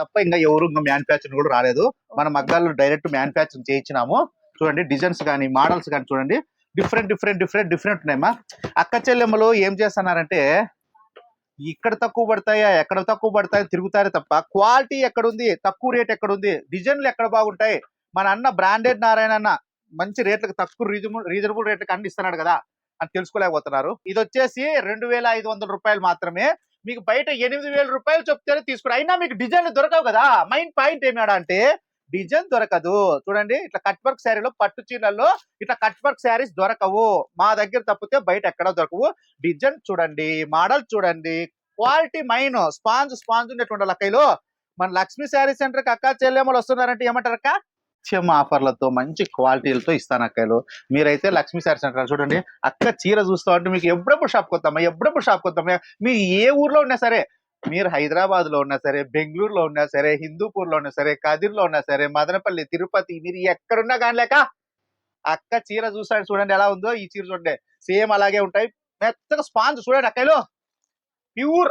తప్ప ఇంకా ఎవరు ఇంకా మ్యానుఫ్యాక్చరింగ్ కూడా రాలేదు. మన మగ్గాల్లో డైరెక్ట్ మ్యానుఫ్యాక్చరింగ్ చేయించినాము. చూడండి డిజైన్స్ కానీ మోడల్స్ కానీ చూడండి. డిఫరెంట్ డిఫరెంట్ డిఫరెంట్ డిఫరెంట్ ఉన్నాయమ్మా అక్క చెల్లెమ్మలు ఏం చేస్తున్నారంటే ఇక్కడ తక్కువ పడతాయా ఎక్కడ తక్కువ పడతాయో తిరుగుతారే తప్ప క్వాలిటీ ఎక్కడ ఉంది తక్కువ రేట్ ఎక్కడ ఉంది డిజైన్లు ఎక్కడ బాగుంటాయి? మన అన్న బ్రాండెడ్ నారాయణ అన్న మంచి రేట్లకు తక్కువ రీజనబుల్ రీజనబుల్ రేట్లకు అన్ని ఇస్తున్నాడు కదా అని తెలుసుకోలేకపోతున్నారు. ఇది వచ్చేసి రెండు వేల ఐదు వందల రూపాయలు మాత్రమే మీకు బయట ఎనిమిది వేల రూపాయలు చెప్తేనే తీసుకురా. అయినా మీకు డిజైన్లు దొరకవు కదా. మైండ్ పాయింట్ ఏమాడా అంటే డిజైన్ దొరకదు. చూడండి ఇట్లా కట్ వర్క్ శారీలో పట్టు చీరల్లో ఇట్లా కట్ వర్క్ శారీస్ దొరకవు. మా దగ్గర తప్పితే బయట ఎక్కడ దొరకవు. డిజైన్ చూడండి మోడల్ చూడండి క్వాలిటీ మైన్ స్పాంజ్ స్పాంజ్ ఉండేటువంటి లక్కైలో మన లక్ష్మీ శారీ సెంటర్కి అక్క చెల్లెమ్మలు వస్తున్నారంటే ఏమంటారు అక్క నిత్యం ఆఫర్లతో మంచి క్వాలిటీలతో ఇస్తాను అక్కలు మీరైతే లక్ష్మీ శారీస్ అంటారు. చూడండి అక్క చీర చూస్తా అంటే మీకు ఎప్పుడప్పుడు షాప్ వస్తామా ఎప్పుడప్పుడు షాప్ వస్తామా మీరు ఏ ఊర్లో ఉన్నా సరే మీరు హైదరాబాద్లో ఉన్నా సరే బెంగళూరులో ఉన్నా సరే హిందూపూర్లో ఉన్నా సరే కదిర్లో ఉన్నా సరే మదనపల్లి తిరుపతి మీరు ఎక్కడున్నా కానీలేక అక్క చీర చూసాడు చూడండి ఎలా ఉందో ఈ చీర చూడండి. సేమ్ అలాగే ఉంటాయి. మెత్తగా స్పాంజ్ చూడండి అక్కలో ప్యూర్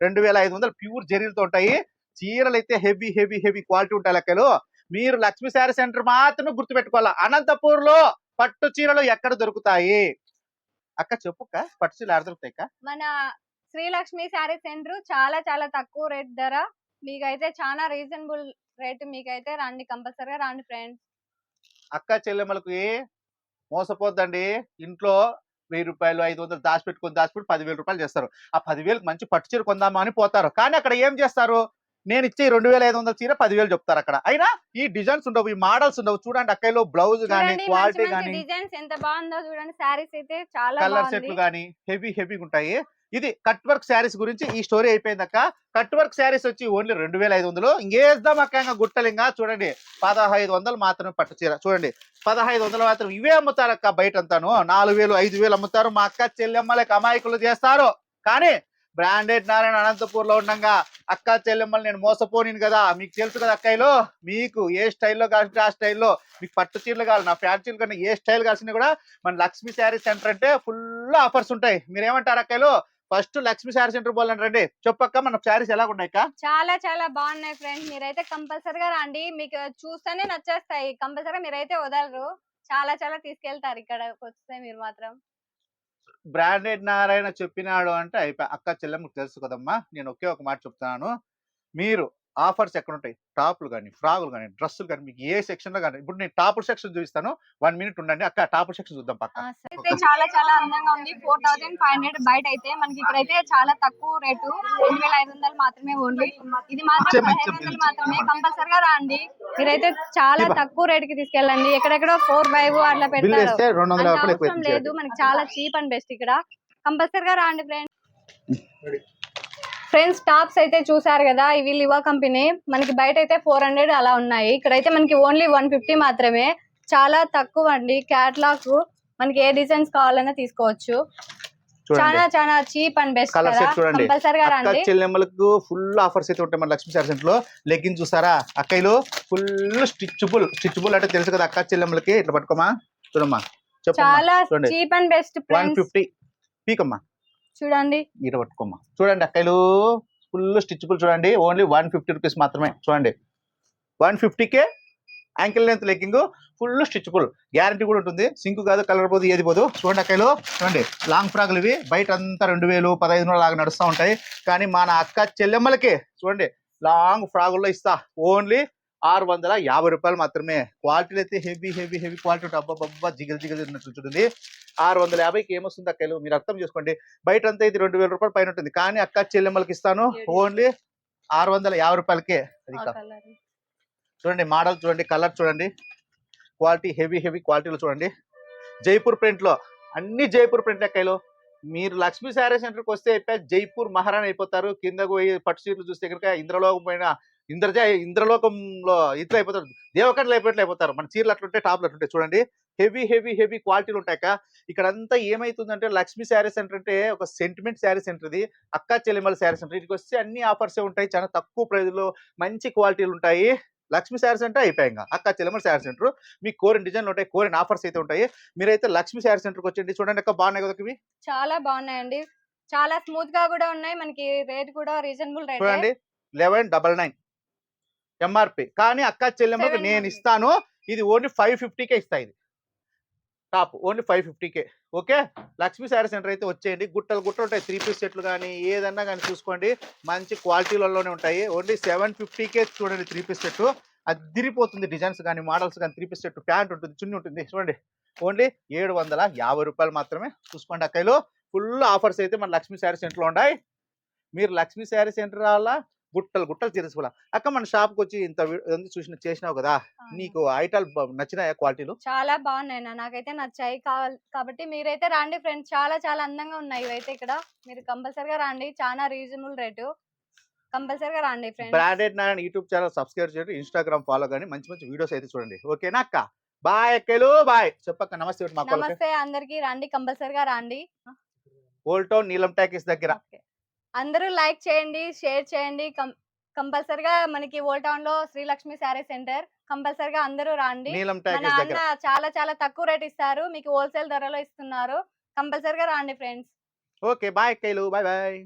రెండు వేల ఐదు వందలు ప్యూర్ జరీలతో ఉంటాయి. చీరలు అయితే హెవీ హెవీ హెవీ క్వాలిటీ ఉంటాయి లెక్కలు మీరు లక్ష్మీ శారీ సెంటర్ మాత్రమే గుర్తుపెట్టుకోవాలి? అనంతపూర్లో పట్టు చీరలు ఎక్కడ దొరుకుతాయి? అక్క చెప్పుక్క పట్టు చీరలు ఎక్కడ దొరుకుతాయి మన శ్రీలక్ష్మి శారీ సెంటర్ చాలా చాలా తక్కువ రేట్ ధర. మీకైతే చాలా రీజనబుల్ రేట్ మీకైతే రండి కంపల్సరీగా రండి ఫ్రెండ్స్. అక్క చెల్లెమ్మలకి మోసపోద్దండి. ఇంట్లో వెయ్యి రూపాయలు ఐదు వందలు దాచిపెట్టుకొని దాచిపెట్టి పదివేల రూపాయలు చేస్తారు. ఆ పదివేలకు మంచి పట్టు చీర కొందామా అని పోతారు. కానీ అక్కడ ఏం చేస్తారు? నేను ఇచ్చే రెండు వేల ఐదు వందల చీర పదివేలు చెప్తారు అక్కడ. అయినా ఈ డిజైన్స్ ఉండవు ఈ మోడల్స్ ఉండవు. చూడండి అక్కలో బ్లౌజ్ కానీ క్వాలిటీ కానీ మంచి డిజైన్స్ ఎంత బాగుందో చూడండి. శారీస్ అయితే చాలా కలర్ సెట్లు కానీ హెవీ హెవీగా ఉంటాయి. ఇది కట్ వర్క్ శారీస్ గురించి ఈ స్టోరీ అయిపోయింది అక్క. కట్ వర్క్ శారీస్ వచ్చి ఓన్లీ రెండు వేల ఐదు వందలు. ఇంకేద్దాం అక్క ఇంకా గుట్టలింగా. చూడండి పదహైదు వందలు మాత్రమే పట్టు చీర. చూడండి పదహైదు వందలు మాత్రం ఇవే అమ్ముతారు అక్క బయట అంతాను నాలుగు వేలు ఐదు వేలు అమ్ముతారు. మా అక్క చెల్లెమ్మలకి అమాయకులు చేస్తారు. కానీ బ్రాండెడ్ నారాయణ అనంతపూర్లో ఉండగా. అక్క చెల్లెమ్మలు నేను మోసపోనిను కదా. మీకు తెలుసు కదా అక్కయ్యలో? మీకు ఏ స్టైల్లో కావాలంటే ఆ స్టైల్లో? మీకు పట్టు చీరలు కావాలి. నా ఫ్యాక్టరీలు కన్నా ఏ స్టైల్ కావాల్సిన కూడా మన లక్ష్మీ శారీ సెంటర్ అంటే ఫుల్ ఆఫర్స్ ఉంటాయి. మీరేమంటారు అక్కయ్యలో? ఫస్ట్ లక్ష్మీ శారీ సెంటర్ పోవాలని రండి. చెప్పక్క మన శారీస్ ఎలా ఉన్నాయి చాలా చాలా బాగున్నాయి ఫ్రెండ్స్. మీరైతే కంపల్సరీగా రండి. మీకు చూస్తేనే నచ్చేస్తాయి. కంపల్సరీగా మీరైతే వదలరు. చాలా చాలా తీసుకెళ్తారు ఇక్కడ వస్తే మీరు మాత్రం. బ్రాండెడ్ నారాయణ చెప్పినాడు అంటే అయిపోయి అక్క చెల్లెమ్మకు తెలుసు కదమ్మా నేను ఒకే ఒక మాట చెప్తున్నాను. మీరు ఆఫర్స్ ఎక్కడ ఉంటాయి టాప్లు కానీ ఫ్రాగులు కానీ డ్రెస్సులు కానీ మీకు ఏ సెక్షన్లో కానీ ఇప్పుడు నేను టాప్ సెక్షన్ చూపిస్తాను. వన్ మినిట్ ఉండండి అక్క టాప్ సెక్షన్ చూద్దాం పక్క. అయితే చాలా చాలా అందంగా ఉంది. ఫోర్ థౌసండ్ ఫైవ్ హండ్రెడ్ బయట అయితే మనకి ఇక్కడైతే చాలా తక్కువ రేటు. రెండు వేల ఐదు వందలు మాత్రమే ఓన్లీ. ఇది మాత్రం పదిహేను. వందలు మాత్రమే. కంపల్సరిగా రండి. మీరైతే చాలా. తక్కువ రేట్కి తీసుకెళ్ళండి. ఎక్కడెక్కడో ఫోర్ ఫైవ్ అట్లా ఎక్కువ అవసరం లేదు. మనకి చాలా చీప్ అండ్ బెస్ట్ ఇక్కడ. కంపల్సరిగా రండి ఫ్రెండ్స్ ఫ్రెండ్స్ టాప్స్ అయితే చూసారు కదా? ఇవి లివా కంపెనీ. మనకి బయట అయితే ఫోర్ హండ్రెడ్ అలా ఉన్నాయి. ఇక్కడైతే మనకి ఓన్లీ వన్ ఫిఫ్టీ మాత్రమే. చాలా తక్కువ అండి. క్యాట్లాగ్. మనకి ఏ డిజైన్స్ కావాలన్నా తీసుకోవచ్చు. చాలా చాలా చీప్ అండ్ బెస్ట్ కలర్ కదా. సెట్ చూడండి అక్క చెల్లెమ్మలకు ఫుల్ ఆఫర్స్ అయితే ఉంటాయి మన లక్ష్మీ సెంటర్లో లెగ్గిన్ చూసారా అక్కయ్యలు ఫుల్ స్టిచ్బుల్ స్టిచ్బుల్ అంటే తెలుసు కదా అక్క చెల్లెమ్మలకి. ఇట్లా పట్టుకోమా? చూడమ్మా. చాలా. Cheap and best one fifty పీకమ్మా. చూడండి. ఈట పట్టుకోమ్మా. చూడండి అక్కలు ఫుల్ స్టిచ్బుల్ చూడండి. ఓన్లీ వన్ ఫిఫ్టీ రూపీస్ మాత్రమే. చూడండి. One fifty K ankle length leggings full stitchable guarantee కూడా ఉంటుంది. సింక్ కాదు కలర్ పోదు ఏది పోదు. చూడండి అక్కలు చూడండి. లాంగ్ ఫ్రాక్లు ఇవి. బయట అంతా రెండు వేలు పదహైదు వందలు లాగా నడుస్తూ ఉంటాయి. కానీ మన అక్క చెల్లెమ్మలకి చూడండి లాంగ్ ఫ్రాగుల్లో ఇస్తా. ఓన్లీ ఆరు వందల యాభై రూపాయలు మాత్రమే. క్వాలిటీలు అయితే హెవీ హెవీ హెవీ క్వాలిటీ ఉంటాయి. అబ్బా జిగల్ జిగల్ ఉన్నట్లు చూడండి. ఆరు వందల యాభైకి ఏమొస్తుంది అక్కలు మీరు అర్థం చేసుకోండి. బయట అంతా ఇది రెండు వేల రూపాయలు పైన ఉంటుంది. కానీ అక్క చెల్లెమ్మలకి ఇస్తాను. ఓన్లీ ఆరు వందల యాభై రూపాయలకే అది. చూడండి మోడల్ చూడండి కలర్ చూడండి. క్వాలిటీ హెవీ హెవీ క్వాలిటీలో చూడండి. జైపూర్ ప్రింట్లో అన్ని జైపూర్ ప్రింట్ లెక్కలు మీరు లక్ష్మీ శారీ సెంటర్కి వస్తే అయిపోయి జైపూర్ మహారాణి అయిపోతారు. కిందకు పోయి పట్టు చీరలు చూస్తే కనుక ఇంద్రలోకం పోయిన ఇంద్రజ ఇంద్రలోకంలో ఇట్లా అయిపోతారు. దేవకట్లు అయిపోయినట్లు అయిపోతారు. మన చీరలు అట్లుంటే టాప్లు అట్లుంటాయి చూడండి. హెవీ హెవీ హెవీ క్వాలిటీలు ఉంటాయక ఇక్కడ అంతా ఏమైతుందంటే లక్ష్మీ శారీ సెంటర్ అంటే ఒక సెంటిమెంట్ శారీ సెంటర్ ఇది. అక్క చెల్లిమల శారీ సెంటర్ ఇక్కడికి వస్తే అన్ని ఆఫర్స్ ఉంటాయి. చాలా తక్కువ ప్రైజ్లో మంచి క్వాలిటీలు ఉంటాయి. లక్ష్మీ శారీ సెంటర్ అయిపోయాయి ఇంకా. అక్క చెల్లెమ్మల శారీ సెంటర్. మీకు కోరిన డిజైన్లు ఉంటాయి కోరిన ఆఫర్స్ అయితే ఉంటాయి. మీరైతే లక్ష్మీ శారీ సెంటర్కి వచ్చేయండి. చూడండి అక్క బాగున్నాయి కదా ఇవి? చాలా బాగున్నాయండి. చాలా స్మూత్గా కూడా ఉన్నాయి. మనకి రేట్ కూడా రీజనబుల్ రేట్. చూడండి. Eleven double nine. ఎంఆర్పి కానీ అక్క చెల్లెమ్మకు నేను 700. ఇస్తాను. ఇది ఓన్లీ ఫైవ్ ఫిఫ్టీకే ఇస్తా ఇది. టాప్ ఓన్లీ ఫైవ్ ఫిఫ్టీకే ఓకే? లక్ష్మీ శారీ సెంటర్ అయితే వచ్చేయండి. గుట్టలు గుట్టలు ఉంటాయి. త్రీ పీస్ సెట్లు కానీ ఏదన్నా కానీ చూసుకోండి. మంచి క్వాలిటీలలోనే ఉంటాయి. ఓన్లీ సెవెన్ ఫిఫ్టీకే చూడండి త్రీ పీస్ సెట్ అదిరిపోతుంది డిజైన్స్ కానీ మోడల్స్ కానీ త్రీ పీస్ సెట్ ప్యాంట్ ఉంటుంది చున్ని ఉంటుంది. చూడండి. ఓన్లీ ఏడు వందల యాభై రూపాయలు మాత్రమే చూసుకోండి అక్కలు ఫుల్ ఆఫర్స్ అయితే మన లక్ష్మీ శారీ సెంటర్లో ఉన్నాయి మీరు లక్ష్మీ శారీ సెంటర్ వల్ల గుట్టలు గుట్టలు తీసుకోవాలి అక్క మన షాప్కి వచ్చి ఇంత చూసిన చేసినావు కదా నీకు ఐటాలు నచ్చినాయా క్వాలిటీలు? చాలా బాగున్నాయి నాకైతే నచ్చాయి కావాలి కాబట్టి మీరైతే రండి ఫ్రెండ్స్ చాలా చాలా అందంగా ఉన్నాయి ఇవైతే ఇక్కడ. మీరు కంపల్సరిగా రండి చాలా రీజనబుల్ రేటు. కంపల్సరిగా రండి friends. Branded Narayana YouTube channel subscribe చేయండి ఇన్స్టాగ్రామ్ ఫాలో కానీ మంచి మంచి వీడియోస్ అయితే చూడండి. ఓకేనా అక్క? బాయ్ అక్కలు బాయ్. చెప్పక్క నమస్తే నమస్తే అందరికి రండి కంపల్సరిగా రండి. ఓల్డ్ టౌన్ నీలం టాకీస్ దగ్గర. అందరూ లైక్ చేయండి షేర్ చేయండి. కంపల్సరిగా మనకి ఓల్డ్ టౌన్లో శ్రీలక్ష్మి శారీ సెంటర్ కంపల్సరిగా అందరూ రండి. మన అన్న చాలా చాలా తక్కువ రేట్ ఇస్తారు. మీకు హోల్సేల్ ధరలో ఇస్తున్నారు. కంపల్సరిగా రండి friends. Okay bye bye bye.